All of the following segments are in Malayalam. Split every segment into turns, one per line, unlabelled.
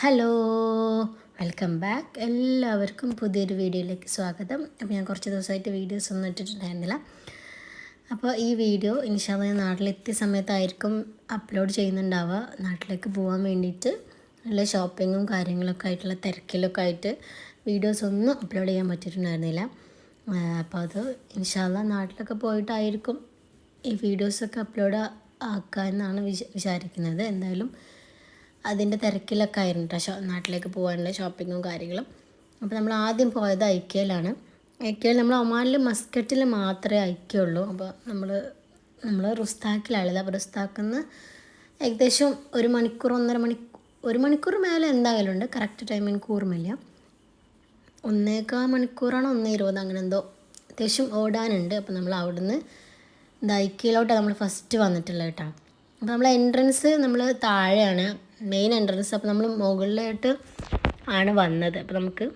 Hello welcome back. എല്ലാവർക്കും പുതിയൊരു വീഡിയോയിലേക്ക് സ്വാഗതം. അപ്പോൾ ഞാൻ കുറച്ച് ദിവസമായിട്ട് വീഡിയോസ് ഒന്നും ഇട്ടിട്ടുണ്ടായിരുന്നില്ല. അപ്പോൾ ഈ വീഡിയോ ഇൻഷാല്ല ഞാൻ നാട്ടിലെത്തിയ സമയത്തായിരിക്കും അപ്ലോഡ് ചെയ്യുന്നുണ്ടാവുക. നാട്ടിലേക്ക് പോകാൻ വേണ്ടിയിട്ട് നല്ല ഷോപ്പിങ്ങും കാര്യങ്ങളൊക്കെ ആയിട്ടുള്ള തിരക്കിലൊക്കെ ആയിട്ട് വീഡിയോസ് ഒന്നും അപ്ലോഡ് ചെയ്യാൻ പറ്റിയിട്ടുണ്ടായിരുന്നില്ല. അപ്പോൾ അത് ഇൻഷാല്ല നാട്ടിലൊക്കെ പോയിട്ടായിരിക്കും ഈ വീഡിയോസൊക്കെ അപ്ലോഡ് ആക്കാമെന്നാണ് വിചാരിക്കുന്നത്. എന്തായാലും അതിന്റെ തിരക്കിലൊക്കെ ആയിരുന്നു കേട്ടോ നാട്ടിലേക്ക് പോകാനുള്ള ഷോപ്പിങ്ങും കാര്യങ്ങളും. അപ്പോൾ നമ്മൾ ആദ്യം പോയത് ഐക്യയിലാണ് ഐക്യയിൽ നമ്മൾ ഒമാനിൽ മസ്കറ്റിൽ മാത്രമേ ഐക്യമുള്ളൂ അപ്പോൾ നമ്മൾ നമ്മൾ റുസ്താക്കിലാണുള്ളത് അപ്പോൾ റുസ്താക്കിൽ നിന്ന് ഏകദേശം ഒരു മണിക്കൂർ ഒന്നര മണി ഒരു മണിക്കൂർ മേലെ എന്തായാലും ഉണ്ട്. കറക്റ്റ് ടൈം എനിക്ക് ഓർമ്മയില്ല ഒന്നേക്കാ മണിക്കൂറാണോ ഒന്നേ ഇരുപത് അങ്ങനെ എന്തോ അത്യാവശ്യം ഓടാനുണ്ട്. അപ്പോൾ നമ്മൾ അവിടുന്ന് ദൈക്കയിലോട്ടാണ് നമ്മൾ ഫസ്റ്റ് വന്നിട്ടുള്ളത് കേട്ടോ അപ്പോൾ നമ്മൾ എൻട്രൻസ് നമ്മൾ താഴെയാണ്. മെയിൻ എൻട്രൻസ് അപ്പോൾ നമ്മൾ മുകളിലായിട്ട് ആണ് വന്നത്. അപ്പോൾ നമുക്ക്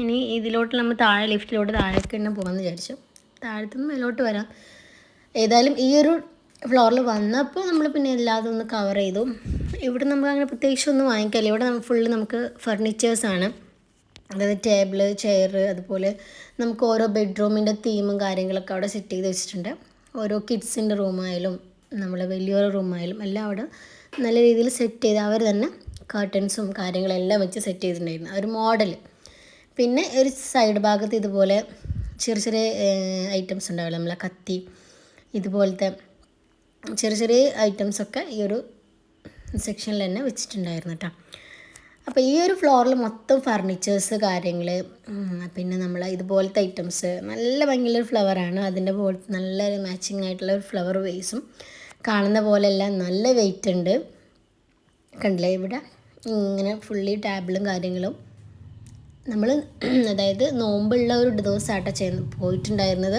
ഇനി ഇതിലോട്ട് നമ്മൾ താഴെ ലിഫ്റ്റിലോട്ട് താഴേക്ക് തന്നെ പോകാമെന്ന് വിചാരിച്ചു. താഴത്തുനിന്ന് മേലോട്ട് വരാം. ഏതായാലും ഈ ഒരു ഫ്ലോറിൽ വന്നപ്പോൾ നമ്മൾ പിന്നെ എല്ലാതും ഒന്ന് കവർ ചെയ്തു. ഇവിടെ നമുക്ക് അങ്ങനെ പ്രത്യേകിച്ച് ഒന്നും വാങ്ങിക്കാനില്ല. ഇവിടെ ഫുള്ള് നമുക്ക് ഫർണിച്ചേഴ്സാണ് അതായത് ടേബിൾ ചെയർ അതുപോലെ നമുക്ക് ഓരോ ബെഡ്റൂമിന്റെ തീമും കാര്യങ്ങളൊക്കെ അവിടെ സെറ്റ് ചെയ്ത് വെച്ചിട്ടുണ്ട്. ഓരോ കിഡ്സിന്റെ റൂമായാലും നമ്മളെ വലിയൊരു റൂമായാലും എല്ലാം അവിടെ നല്ല രീതിയിൽ സെറ്റ് ചെയ്ത് അവർ തന്നെ കർട്ടൻസും കാര്യങ്ങളെല്ലാം വെച്ച് സെറ്റ് ചെയ്തിട്ടുണ്ടായിരുന്നു. ആ ഒരു മോഡൽ പിന്നെ ഒരു സൈഡ് ഭാഗത്ത് ഇതുപോലെ ചെറിയ ചെറിയ ഐറ്റംസ് ഉണ്ടാവില്ല? നമ്മളെ കത്തി ഇതുപോലത്തെ ചെറിയ ചെറിയ ഐറ്റംസൊക്കെ ഈ ഒരു സെക്ഷനിൽ തന്നെ വെച്ചിട്ടുണ്ടായിരുന്നു കേട്ടോ അപ്പോൾ ഈ ഒരു ഫ്ലോറിൽ മൊത്തം ഫർണിച്ചേഴ്സ് കാര്യങ്ങൾ പിന്നെ നമ്മൾ ഇതുപോലത്തെ ഐറ്റംസ് നല്ല ഭംഗിയുള്ളൊരു ഫ്ലവറാണ് അതിന്റെ പോലത്തെ നല്ലൊരു മാച്ചിങ് ആയിട്ടുള്ള ഒരു ഫ്ലവർ വേസും കാണുന്ന പോലെയല്ല നല്ല വെയിറ്റ് ഉണ്ട്. കണ്ടില്ലേ ഇവിടെ? ഇങ്ങനെ ഫുള്ളി ടാബിളും കാര്യങ്ങളും. നമ്മൾ അതായത് നോമ്പുള്ള ഒരു ദിവസമാട്ടോ ചെയ്യുന്ന പോയിട്ടുണ്ടായിരുന്നത്.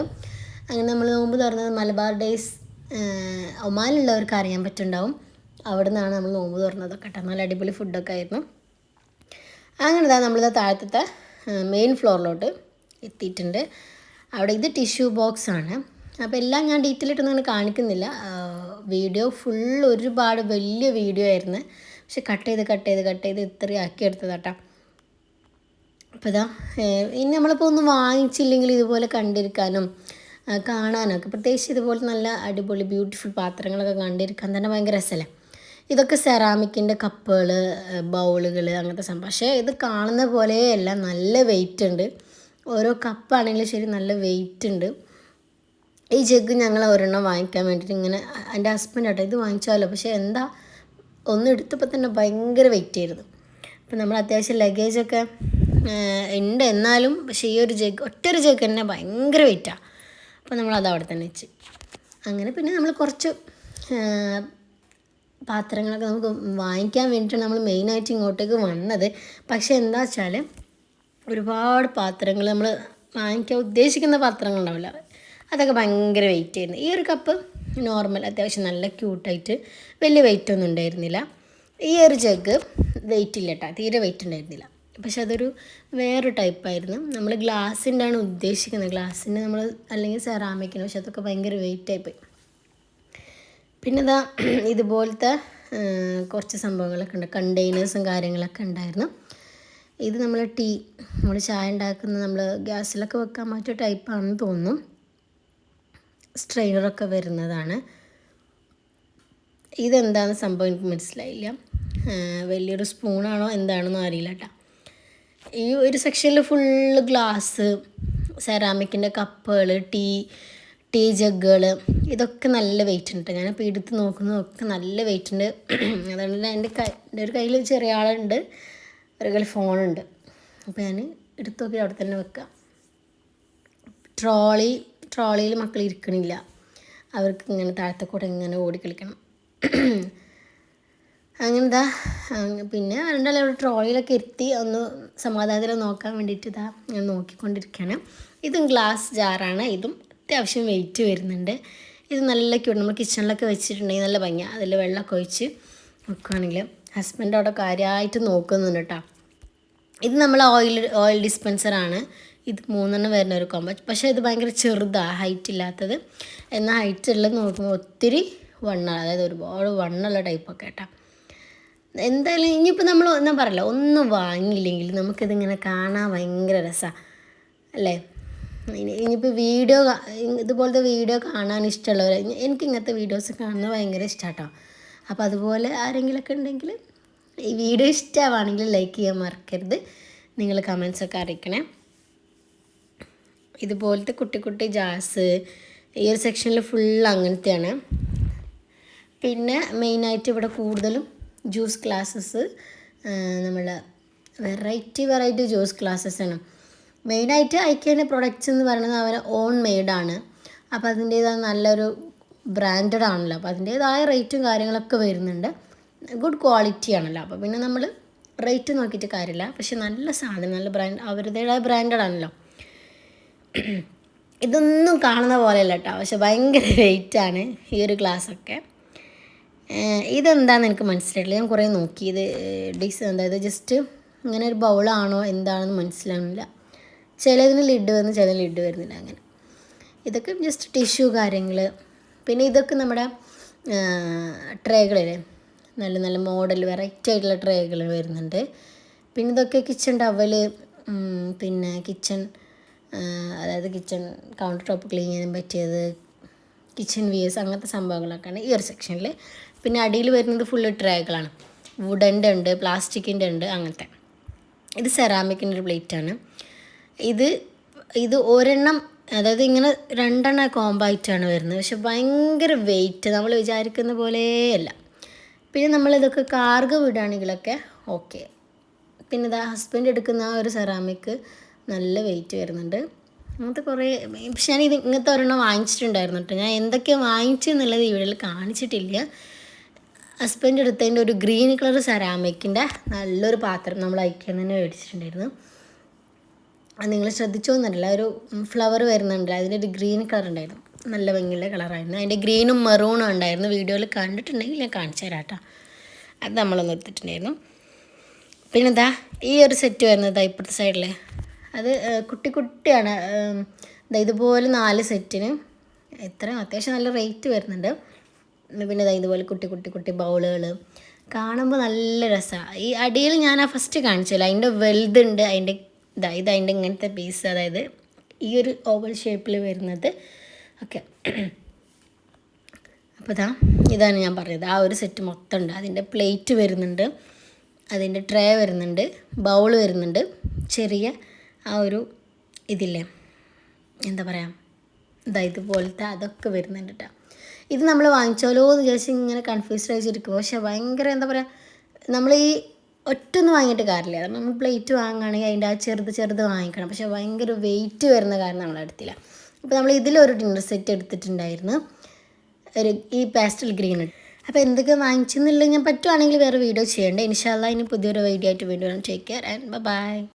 അങ്ങനെ നമ്മൾ നോമ്പ് തുറന്നത് മലബാർ ഡേയ്സ് ഒമാനുള്ളവർക്ക് അറിയാൻ പറ്റുണ്ടാവും അവിടെ നിന്നാണ് നമ്മൾ നോമ്പ് തുറന്നതൊക്കെ കേട്ടോ. നല്ല അടിപൊളി ഫുഡൊക്കെ ആയിരുന്നു. അങ്ങനെ തന്നെ നമ്മളിത് താഴത്തെ മെയിൻ ഫ്ലോറിലോട്ട് എത്തിയിട്ടുണ്ട്. അവിടെ ഇത് ടിഷ്യൂ ബോക്സ് ആണ്. അപ്പോൾ എല്ലാം ഞാൻ ഡീറ്റെയിൽ ഇട്ട് നിങ്ങൾ കാണിക്കുന്നില്ല. വീഡിയോ ഫുൾ ഒരുപാട് വലിയ വീഡിയോ ആയിരുന്നു. പക്ഷെ കട്ട് ചെയ്ത് കട്ട് ചെയ്ത് കട്ട് ചെയ്ത് ഇത്രയും ആക്കി എടുത്തതാട്ടാ. അപ്പോൾ ഇതാ ഇനി നമ്മളിപ്പോൾ ഒന്നും വാങ്ങിച്ചില്ലെങ്കിൽ ഇതുപോലെ കണ്ടിരിക്കാനും കാണാനും കാണാനൊക്കെ പ്രത്യേകിച്ച് ഇതുപോലെ നല്ല അടിപൊളി ബ്യൂട്ടിഫുൾ പാത്രങ്ങളൊക്കെ കണ്ടിരിക്കാൻ തന്നെ ഭയങ്കര രസമല്ലേ ഇതൊക്കെ സെറാമിക്കിന്റെ കപ്പുകൾ ബൗളുകൾ അങ്ങനത്തെ സംഭവം. പക്ഷേ ഇത് കാണുന്ന പോലെയല്ല നല്ല വെയിറ്റ് ഉണ്ട്. ഓരോ കപ്പാണെങ്കിലും ശരി നല്ല വെയിറ്റ് ഉണ്ട്. ഈ ജഗ് ഞങ്ങൾ ഒരെണ്ണം വാങ്ങിക്കാൻ വേണ്ടിയിട്ട് ഇങ്ങനെ എന്റെ ഹസ്ബൻഡ് ആട്ടോ ഇത് വാങ്ങിച്ചാലോ? പക്ഷേ എന്താ ഒന്ന് എടുത്തപ്പോൾ തന്നെ ഭയങ്കര വെയിറ്റ് ആയിരുന്നു. അപ്പം നമ്മൾ അത്യാവശ്യം ലഗേജൊക്കെ ഉണ്ട് എന്നാലും പക്ഷേ ഈ ഒരു ജഗ് ഒറ്റൊരു ജഗ് തന്നെ ഭയങ്കര വെയിറ്റാണ് അപ്പോൾ അത് അവിടെ തന്നെ വെച്ച്. അങ്ങനെ പിന്നെ നമ്മൾ കുറച്ച് പാത്രങ്ങളൊക്കെ നമുക്ക് വാങ്ങിക്കാൻ വേണ്ടിയിട്ടാണ് നമ്മൾ മെയിനായിട്ട് ഇങ്ങോട്ടേക്ക് വന്നത്. പക്ഷേ എന്താ വെച്ചാൽ ഒരുപാട് പാത്രങ്ങൾ നമ്മൾ വാങ്ങിക്കാൻ ഉദ്ദേശിക്കുന്ന പാത്രങ്ങൾ ഉണ്ടാവില്ല. അതൊക്കെ ഭയങ്കര വെയിറ്റ് ആയിരുന്നു. ഈ ഒരു കപ്പ് നോർമൽ അത്യാവശ്യം നല്ല ക്യൂട്ടായിട്ട് വലിയ വെയിറ്റ് ഒന്നും ഉണ്ടായിരുന്നില്ല. ഈ ഒരു ജഗ് വെയിറ്റ് ഇല്ല കേട്ടോ തീരെ വെയിറ്റ് ഉണ്ടായിരുന്നില്ല. പക്ഷെ അതൊരു വേറൊരു ടൈപ്പായിരുന്നു നമ്മൾ ഗ്ലാസിന്റെ ആണ് ഉദ്ദേശിക്കുന്നത്. ഗ്ലാസിന്റെ നമ്മൾ അല്ലെങ്കിൽ സെറാമിക്കിന് പക്ഷെ അതൊക്കെ ഭയങ്കര വെയിറ്റ് ആയിപ്പോയി പിന്നെ ഇതാ ഇതുപോലത്തെ കുറച്ച് സംഭവങ്ങളൊക്കെ ഉണ്ട്. കണ്ടെയ്നേഴ്സും കാര്യങ്ങളൊക്കെ ഉണ്ടായിരുന്നു. ഇത് നമ്മൾ ടീ നമ്മൾ ചായ ഉണ്ടാക്കുന്ന നമ്മൾ ഗ്യാസിലൊക്കെ വെക്കാൻ പറ്റിയ ടൈപ്പാണെന്ന് തോന്നുന്നു. സ്ട്രെയിനറൊക്കെ വരുന്നതാണ്. ഇതെന്താണെന്ന് സംഭവം? എനിക്ക് മനസ്സിലായില്ല. വലിയൊരു സ്പൂണാണോ എന്താണെന്നോ അറിയില്ല കേട്ടോ ഈ ഒരു സെക്ഷനിൽ ഫുള്ള് ഗ്ലാസ് സെറാമിക്കിന്റെ കപ്പുകൾ ടീ ടീ ജഗ്ഗുകൾ ഇതൊക്കെ നല്ല വെയിറ്റ് ഉണ്ട് ഞാൻ ഇപ്പോൾ എടുത്ത് നോക്കുന്നതൊക്കെ നല്ല വെയിറ്റ് ഉണ്ട് അതുകൊണ്ട് തന്നെ എന്റെ കൈ എന്റെ ഒരു കയ്യിൽ ചെറിയ ആളുണ്ട് ഒരു കയ്യിൽ ഫോണുണ്ട്. അപ്പോൾ ഞാൻ എടുത്ത് നോക്കി അവിടെ തന്നെ വെക്കാം. ട്രോളി ട്രോളിയിൽ മക്കൾ ഇരിക്കണില്ല. അവർക്ക് ഇങ്ങനെ താഴത്തെ കൂടെ ഇങ്ങനെ ഓടി കളിക്കണം. അങ്ങനെ ഇതാ പിന്നെ രണ്ടാളും അവിടെ ട്രോളിയിലൊക്കെ ഇരുത്തി ഒന്ന് സമാധാനത്തിൽ നോക്കാൻ വേണ്ടിയിട്ട് ഇതാ ഞാൻ നോക്കിക്കൊണ്ടിരിക്കുകയാണ്. ഇതും ഗ്ലാസ് ജാറാണ് ഇതും അത്യാവശ്യം വെയിറ്റ് വരുന്നുണ്ട്. ഇത് നല്ല ക്യൂട്ട് നമ്മൾ കിച്ചണിലൊക്കെ വെച്ചിട്ടുണ്ടെങ്കിൽ നല്ല ഭംഗിയാണ് അതിൽ വെള്ളമൊക്കെ ഒഴിച്ച് നോക്കുകയാണെങ്കിൽ ഹസ്ബൻഡ് അവിടെ കാര്യമായിട്ട് നോക്കുന്നുണ്ട് കേട്ടോ. ഇത് നമ്മൾ ഓയിൽ ഓയിൽ ഡിസ്പെൻസറാണ് ഇത് മൂന്നെണ്ണം വരുന്ന ഒരു കോമ്പോ പക്ഷേ ഇത് ഭയങ്കര ചെറുതാണ് ഹൈറ്റ് ഇല്ലാത്തത്. എന്നാൽ ഹൈറ്റ് ഉള്ളത് നോക്കുമ്പോൾ ഒത്തിരി വണ്ണ അതായത് ഒരുപാട് വണ്ണുള്ള ടൈപ്പൊക്കെ കേട്ടോ എന്തായാലും ഇനിയിപ്പോൾ നമ്മൾ ഒന്നും പറയല്ല. ഒന്നും വാങ്ങിയില്ലെങ്കിൽ നമുക്കിതിങ്ങനെ കാണാൻ ഭയങ്കര രസമാണ് അല്ലേ? ഇനി ഇനിയിപ്പോൾ വീഡിയോ ഇതുപോലത്തെ വീഡിയോ കാണാൻ ഇഷ്ടമുള്ളവർ എനിക്ക് ഇങ്ങനത്തെ വീഡിയോസ് കാണുന്നത് ഭയങ്കര ഇഷ്ടമാട്ടോ അപ്പോൾ അതുപോലെ ആരെങ്കിലുമൊക്കെ ഉണ്ടെങ്കിൽ ഈ വീഡിയോ ഇഷ്ടമാണെങ്കിൽ ലൈക്ക് ചെയ്യാൻ മറക്കരുത്. നിങ്ങൾ കമൻസൊക്കെ അറിയിക്കണേ. ഇതുപോലത്തെ കുട്ടി കുട്ടി ജാസ് ഈ ഒരു സെക്ഷനിൽ ഫുൾ അങ്ങനത്തെയാണ്. പിന്നെ മെയിനായിട്ട് ഇവിടെ കൂടുതലും ജ്യൂസ് ക്ലാസ്സസ് നമ്മൾ വെറൈറ്റി വെറൈറ്റി ജ്യൂസ് ക്ലാസ്സസ് ആണ്. മെയിനായിട്ട് ഐക്കേന്റെ പ്രൊഡക്റ്റ്സ് എന്ന് പറയുന്നത് അവർ ഓൺ മെയ്ഡാണ് അപ്പോൾ അതിന്റേതായ നല്ലൊരു ബ്രാൻഡഡ് ആണല്ലോ. അപ്പോൾ അതിന്റേതായ റേറ്റും കാര്യങ്ങളൊക്കെ വരുന്നുണ്ട്. ഗുഡ് ക്വാളിറ്റി ആണല്ലോ. അപ്പോൾ പിന്നെ നമ്മൾ റേറ്റ് നോക്കിയിട്ട് കാര്യമില്ല. പക്ഷെ നല്ല സാധനം നല്ല ബ്രാൻഡ് അവരുടേതായ ബ്രാൻഡഡ് ആണല്ലോ. ഇതൊന്നും കാണുന്ന പോലെയല്ല കേട്ടോ പക്ഷെ ഭയങ്കര വെയിറ്റാണ് ഈ ഒരു ഗ്ലാസ്സൊക്കെ ഇതെന്താണെന്ന് എനിക്ക് മനസ്സിലായിട്ടില്ല. ഞാൻ കുറേ നോക്കി ഇത് ഡിസ് അതായത് ജസ്റ്റ് ഇങ്ങനെ ഒരു ബൗളാണോ എന്താണെന്ന് മനസ്സിലാവുന്നില്ല. ചിലതിന് ലിഡ് വരുന്നു ചിലതിന് ലിഡ് വരുന്നില്ല അങ്ങനെ. ഇതൊക്കെ ജസ്റ്റ് ടിഷ്യൂ കാര്യങ്ങൾ പിന്നെ ഇതൊക്കെ നമ്മുടെ ട്രേകളില്ലേ നല്ല നല്ല മോഡൽ വെറൈറ്റി ആയിട്ടുള്ള ട്രേകൾ വരുന്നുണ്ട്. പിന്നെ ഇതൊക്കെ കിച്ചൺ ടവൽ പിന്നെ കിച്ചൺ അതായത് കിച്ചൺ കൗണ്ടർ ടോപ്പ് ക്ലീൻ ചെയ്യാൻ പറ്റിയത് കിച്ചൺ വ്യൂസ് അങ്ങനത്തെ സംഭവങ്ങളൊക്കെയാണ് ഈ ഒരു സെക്ഷനിൽ പിന്നെ അടിയിൽ വരുന്നത് ഫുള്ള് ട്രേകളാണ് വുഡന്റെ ഉണ്ട് പ്ലാസ്റ്റിക്കിന്റെ ഉണ്ട് അങ്ങനത്തെ. ഇത് സെറാമിക്കിന്റെ ഒരു പ്ലേറ്റാണ് ഇത് ഇത് ഒരെണ്ണം അതായത് ഇങ്ങനെ രണ്ടെണ്ണം കോമ്പായിട്ടാണ് വരുന്നത്. പക്ഷെ ഭയങ്കര വെയിറ്റ് നമ്മൾ വിചാരിക്കുന്ന പോലെയല്ല പിന്നെ നമ്മളിതൊക്കെ കാർഗ് വിടുകയാണെങ്കിലൊക്കെ ഓക്കെ പിന്നെ ഇതാ ഹസ്ബൻഡ് എടുക്കുന്ന ആ ഒരു സെറാമിക് നല്ല വെയിറ്റ് വരുന്നുണ്ട്. അങ്ങനത്തെ കുറേ പക്ഷെ ഞാൻ ഇത് ഇങ്ങനത്തെ ഒരെണ്ണം വാങ്ങിച്ചിട്ടുണ്ടായിരുന്നു കേട്ടോ. ഞാൻ എന്തൊക്കെയാണ് വാങ്ങിച്ചു എന്നുള്ളത് ഈ വീഡിയോയിൽ കാണിച്ചിട്ടില്ല. ഹസ്ബൻഡ് എടുത്തതിന്റെ ഒരു ഗ്രീൻ കളർ സെറാമിക്കിന്റെ നല്ലൊരു പാത്രം നമ്മൾ അയക്കാൻ തന്നെ മേടിച്ചിട്ടുണ്ടായിരുന്നു. അത് നിങ്ങൾ ശ്രദ്ധിച്ചോന്നറിയില്ല ഒരു ഫ്ലവർ വരുന്നുണ്ട് അതിന്റെ ഒരു ഗ്രീൻ കളർ ഉണ്ടായിരുന്നു. നല്ല ഭംഗിയുള്ള കളറായിരുന്നു അതിന്റെ ഗ്രീനും മെറൂണും ഉണ്ടായിരുന്നു. വീഡിയോയിൽ കണ്ടിട്ടുണ്ടെങ്കിൽ ഞാൻ കാണിച്ചു തരാം കേട്ടോ. അത് നമ്മളൊന്ന് എടുത്തിട്ടുണ്ടായിരുന്നു. പിന്നെ എന്താ ഈ ഒരു സെറ്റ് വരുന്നത് ഇപ്പുറത്തെ സൈഡിൽ അത് കുട്ടി കുട്ടിയാണ്. ഇതുപോലെ നാല് സെറ്റിന് എത്ര? അത്യാവശ്യം നല്ല റേറ്റ് വരുന്നുണ്ട്. പിന്നെ ഇതാ ഇതുപോലെ കുട്ടി കുട്ടി കുട്ടി ബൗളുകൾ കാണുമ്പോൾ നല്ല രസമാണ് ഈ അടിയിൽ ഞാൻ ആ ഫസ്റ്റ് കാണിച്ചല്ലോ അതിന്റെ വലുതുണ്ട് അതിന്റെ ഇതാ ഇത് അതിന്റെ ഇങ്ങനത്തെ പീസ് അതായത് ഈ ഒരു ഓവൽ ഷേപ്പിൽ വരുന്നത്. ഓക്കെ. അപ്പോൾ ഇതാ ഇതാണ് ഞാൻ പറഞ്ഞത്. ആ ഒരു സെറ്റ് മൊത്തം ഉണ്ട്. അതിന്റെ പ്ലേറ്റ് വരുന്നുണ്ട്. അതിന്റെ ട്രേ വരുന്നുണ്ട്. ബൗൾ വരുന്നുണ്ട്. ചെറിയ ആ ഒരു ഇതില്ലേ? എന്താ പറയുക ഇതാ ഇതുപോലത്തെ അതൊക്കെ വരുന്നുണ്ട് കേട്ടോ ഇത് നമ്മൾ വാങ്ങിച്ചാലോ എന്ന് വിചാരിച്ച് ഇങ്ങനെ കൺഫ്യൂസ്ഡ് ആയിച്ചിരിക്കും പക്ഷേ ഭയങ്കര എന്താ പറയുക നമ്മൾ ഈ ഒറ്റൊന്നും വാങ്ങിയിട്ട് കാര്യമില്ല. കാരണം നമ്മൾ പ്ലേറ്റ് വാങ്ങുകയാണെങ്കിൽ അതിന്റെ ആ ചെറുത് ചെറുത് വാങ്ങിക്കണം. പക്ഷേ ഭയങ്കര വെയിറ്റ് വരുന്ന കാരണം നമ്മൾ എടുത്തില്ല അപ്പോൾ നമ്മൾ ഇതിലൊരു ഡിന്നർ സെറ്റ് എടുത്തിട്ടുണ്ടായിരുന്നു. ഒരു ഈ പാസ്റ്റൽ ഗ്രീൻ അപ്പോൾ എന്തൊക്കെ വാങ്ങിച്ചെന്നില്ല ഞാൻ പറ്റുവാണെങ്കിൽ വേറെ വീഡിയോ ചെയ്യേണ്ടത് ഇൻഷാല്ല ഇനി പുതിയൊരു വീഡിയോ ആയിട്ട് വീണ്ടും ടേക്ക് കെയർ ആൻഡ് ബൈ